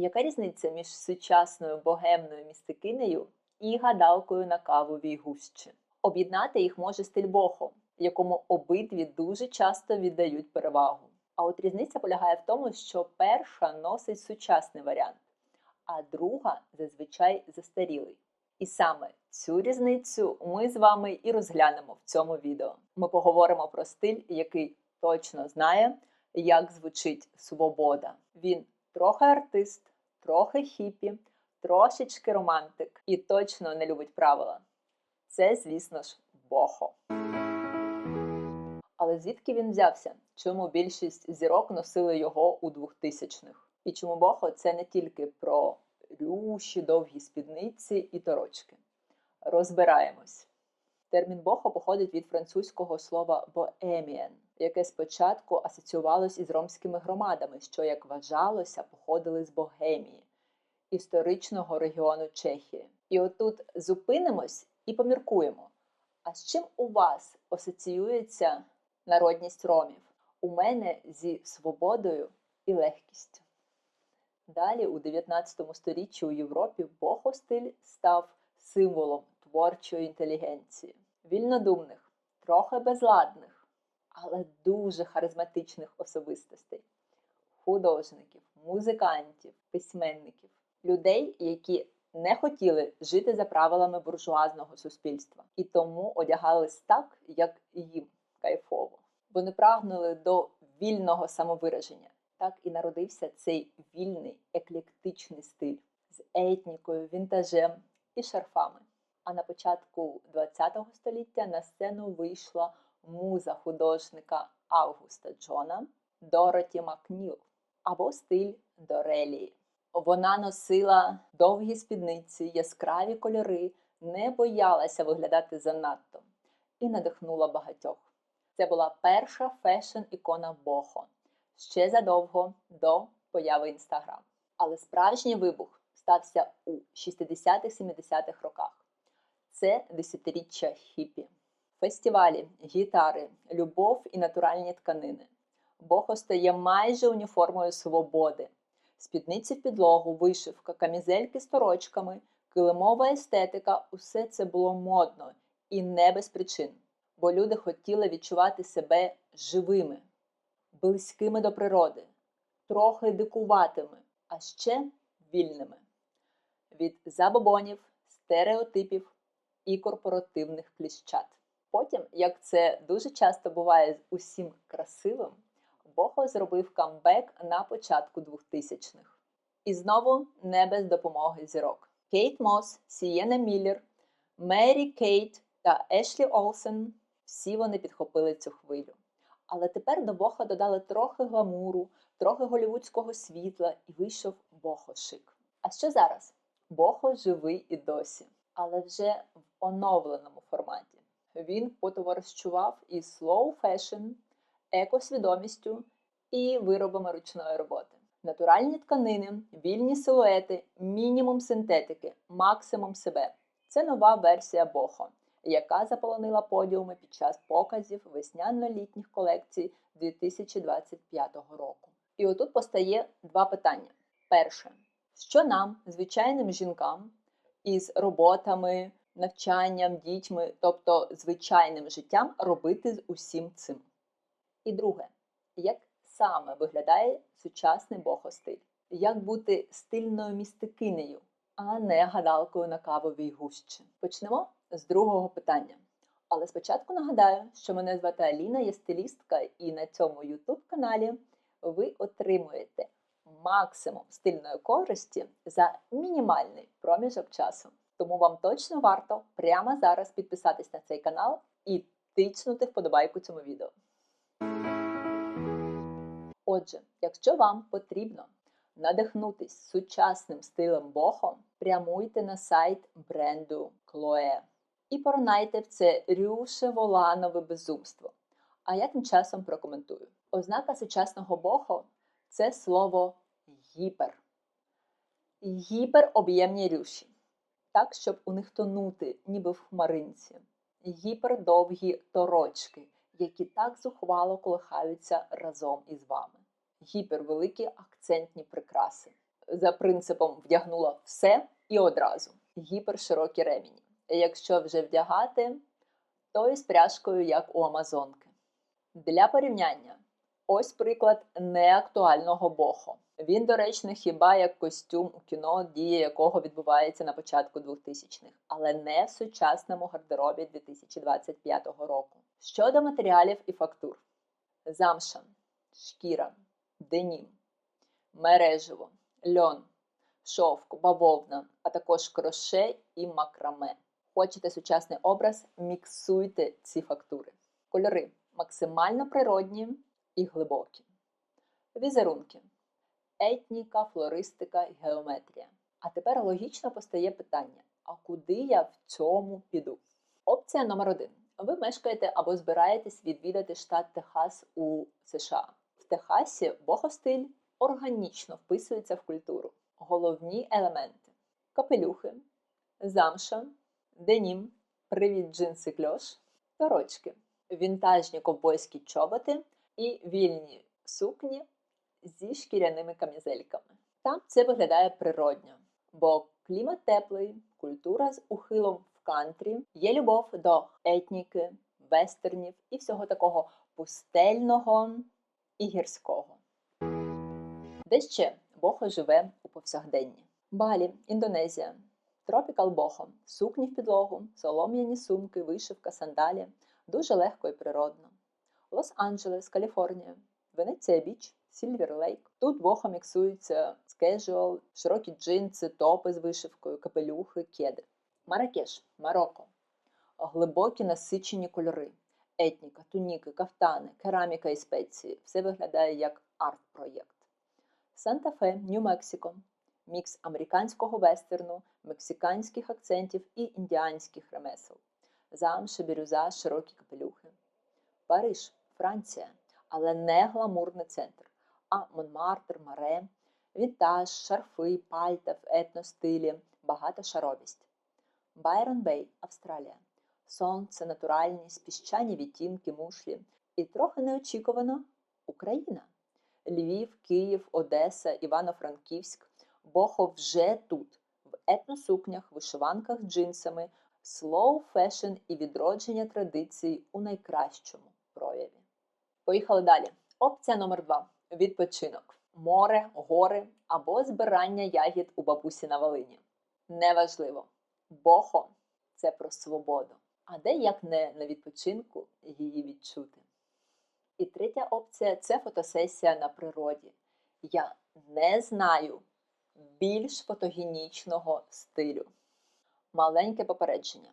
Яка різниця між сучасною богемною містикинею і гадалкою на кавовій гущі? Об'єднати їх може стиль бохо, якому обидві дуже часто віддають перевагу. А от різниця полягає в тому, що перша носить сучасний варіант, а друга зазвичай застарілий. І саме цю різницю ми з вами і розглянемо в цьому відео. Ми поговоримо про стиль, який точно знає, як звучить свобода. Він трохи артист, трохи хіпі, трошечки романтик і точно не любить правила. Це, звісно ж, бохо. Але звідки він взявся? Чому більшість зірок носили його у 2000-х? І чому бохо це не тільки про рюші, довгі спідниці і торочки? Розбираємось. Термін бохо походить від французького слова боеміен, яке спочатку асоціювалось із ромськими громадами, що, як вважалося, походили з Богемії, історичного регіону Чехії. І отут зупинимось і поміркуємо. А з чим у вас асоціюється народність ромів? У мене зі свободою і легкістю. Далі, у 19 сторіччі у Європі бохо-стиль став символом творчої інтелігенції, вільнодумних, трохи безладних, але дуже харизматичних особистостей, художників, музикантів, письменників, людей, які не хотіли жити за правилами буржуазного суспільства і тому одягались так, як їм кайфово. Вони прагнули до вільного самовираження. Так і народився цей вільний еклектичний стиль з етнікою, вінтажем і шарфами. А на початку ХХ століття на сцену вийшла муза художника Августа Джона Дороті Макніл або стиль Дорелії. Вона носила довгі спідниці, яскраві кольори, не боялася виглядати занадто і надихнула багатьох. Це була перша фешн-ікона Бохо ще задовго до появи Інстаграм. Але справжній вибух стався у 60-70-х роках. Це десятиріччя хіпі. Фестивалі, гітари, любов і натуральні тканини. Бохо стає майже уніформою свободи. Спідниці в підлогу, вишивка, камізельки з торочками, килимова естетика усе це було модно і не без причин, бо люди хотіли відчувати себе живими, близькими до природи, трохи дикуватими, а ще вільними від забобонів, стереотипів і корпоративних кліщат. Потім, як це дуже часто буває з усім красивим, Бохо зробив камбек на початку 2000-х. І знову не без допомоги зірок. Кейт Мос, Сієна Міллер, Мері Кейт та Ешлі Олсен всі вони підхопили цю хвилю. Але тепер до Боха додали трохи гламуру, трохи голівудського світла і вийшов Бохо-шик. А що зараз? Бохо живий і досі, але вже в оновленому форматі. Він потоварищував із слоу фешн, екосвідомістю і виробами ручної роботи. Натуральні тканини, вільні силуети, мінімум синтетики, максимум себе. Це нова версія Бохо, яка заполонила подіуми під час показів весняно-літніх колекцій 2025 року. І отут постає два питання. Перше, що нам, звичайним жінкам, із роботами, навчанням, дітьми, тобто звичайним життям, робити з усім цим? І друге, як саме виглядає сучасний бохостиль? Як бути стильною містикинею, а не гадалкою на кавовій гущі? Почнемо з другого питання. Але спочатку нагадаю, що мене звати Аліна, я стилістка, і на цьому YouTube каналі ви отримуєте максимум стильної користі за мінімальний проміжок часу. Тому вам точно варто прямо зараз підписатись на цей канал і тичнути вподобайку цьому відео. Отже, якщо вам потрібно надихнутись сучасним стилем бохо, прямуйте на сайт бренду Chloe і порнайте в це рюше воланове безумство. А я тим часом прокоментую. Ознака сучасного бохо це слово гіпер. Гіпероб'ємні рюші. Так, щоб у них тонути, ніби в хмаринці. Гіпердовгі торочки, які так зухвало колихаються разом із вами. Гіпервеликі акцентні прикраси. за принципом вдягнула все і одразу. Гіперширокі ремені. Якщо вже вдягати, то із пряжкою, як у Амазонки. Для порівняння, ось приклад неактуального бохо. Він доречний хіба як костюм у кіно, дія якого відбувається на початку 2000-х, але не в сучасному гардеробі 2025 року. Щодо матеріалів і фактур: замша, шкіра, денім, мережево, льон, шовк, бавовна, а також кроше і макраме. Хочете сучасний образ, міксуйте ці фактури. Кольори максимально природні і глибокі. Візерунки етніка, флористика і геометрія. А тепер логічно постає питання: а куди я в цьому піду? Опція номер один. Ви мешкаєте або збираєтесь відвідати штат Техас у США. В Техасі богостиль органічно вписується в культуру. Головні елементи: капелюхи, замша, денім, привід джинси кльош, торочки, вінтажні ковбойські чоботи і вільні сукні зі шкіряними камізельками. Там це виглядає природньо, бо клімат теплий, культура з ухилом в кантрі, є любов до етніки, вестернів і всього такого пустельного і гірського. Де ще бохо живе у повсякденні? Балі, Індонезія, Тропікал Бохо, сукні в підлогу, солом'яні сумки, вишивка, сандалі. Дуже легко і природно. Лос-Анджелес, Каліфорнія, Венеція Біч, Сільвер Лейк. Тут бохо міксуються з широкі джинси, топи з вишивкою, капелюхи, кеди. Маракеш, Марокко. Глибокі насичені кольори. Етніка, туніки, кафтани, кераміка і спеції. Все виглядає як арт-проєкт. Санта-Фе, Нью-Мексико. Мікс американського вестерну, мексиканських акцентів і індіанських ремесел. Замша, бірюза, широкі капелюхи. Париж, Франція, але не гламурний центр, а Монмартр, Маре, вінтаж, шарфи, пальта в етностилі, багата шаровість. Байрон Бей, Австралія. Сонце, натуральність, піщані відтінки, мушлі. І трохи неочікувано Україна. Львів, Київ, Одеса, Івано-Франківськ. Бохо вже тут, в етносукнях, вишиванках джинсами, слоу фешн і відродження традицій у найкращому прояві. Поїхали далі. Опція номер два: відпочинок. Море, гори або збирання ягід у бабусі на Волині. Неважливо. Бохо це про свободу. А де як не на відпочинку її відчути? І третя опція це фотосесія на природі. Я не знаю більш фотогенічного стилю. Маленьке попередження.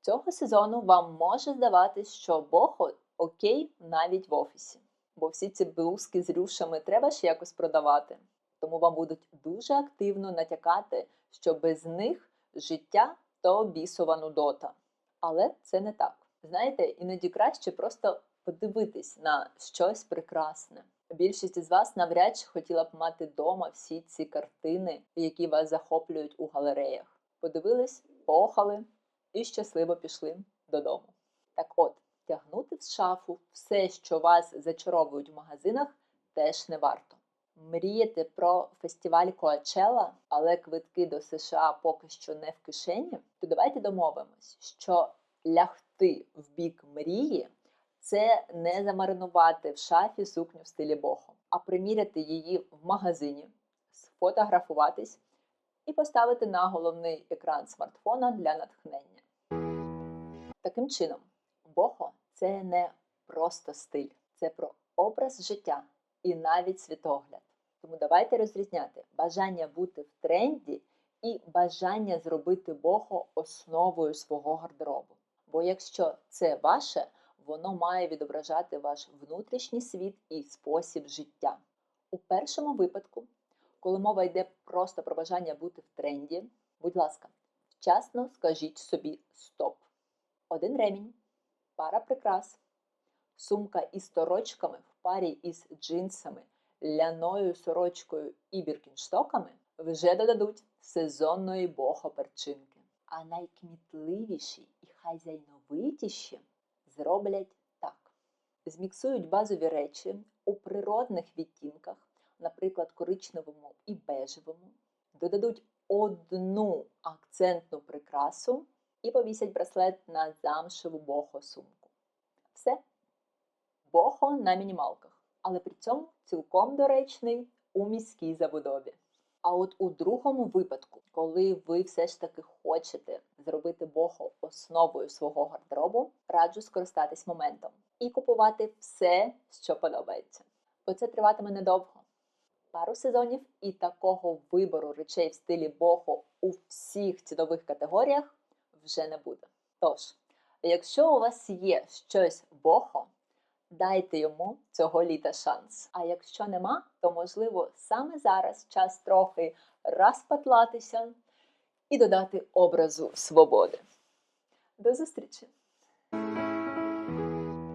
Цього сезону вам може здаватись, що бохо окей навіть в офісі, бо всі ці блузки з рюшами треба ж якось продавати. Тому вам будуть дуже активно натякати, що без них життя то бісова нудота. Але це не так. Знаєте, іноді краще просто подивитись на щось прекрасне. Більшість із вас навряд чи хотіла б мати вдома всі ці картини, які вас захоплюють у галереях. Подивились, поохали і щасливо пішли додому. Так от, тягнути в шафу все, що вас зачаровують в магазинах, теж не варто. Мрієте про фестиваль Коачела, але квитки до США поки що не в кишені, то давайте домовимось, що лягти в бік мрії це не замаринувати в шафі сукню в стилі бохо, а приміряти її в магазині, сфотографуватись і поставити на головний екран смартфона для натхнення. Таким чином, бохо це не просто стиль, це про образ життя і навіть світогляд. Тому давайте розрізняти бажання бути в тренді і бажання зробити бохо основою свого гардеробу. Бо якщо це ваше, воно має відображати ваш внутрішній світ і спосіб життя. У першому випадку, коли мова йде просто про бажання бути в тренді, будь ласка, вчасно скажіть собі стоп. Один ремінь, пара прикрас, сумка із торочками в парі із джинсами, ляною сорочкою і біркінштоками вже додадуть сезонної бохо-перчинки. А найкмітливіші і хазяйновитіші зроблять так: зміксують базові речі у природних відтінках, наприклад, коричневому і бежевому, додадуть одну акцентну прикрасу і повісять браслет на замшеву бохо сумку. Все. Бохо на мінімалках, але при цьому цілком доречний у міській забудові. А от у другому випадку, коли ви все ж таки хочете зробити бохо основою свого гардеробу, раджу скористатись моментом і купувати все, що подобається. Бо це триватиме недовго. Пару сезонів і такого вибору речей в стилі бохо у всіх цінових категоріях вже не буде. Тож, якщо у вас є щось бохо, дайте йому цього літа шанс. А якщо нема, то можливо саме зараз час трохи розпатлатися і додати образу свободи. До зустрічі!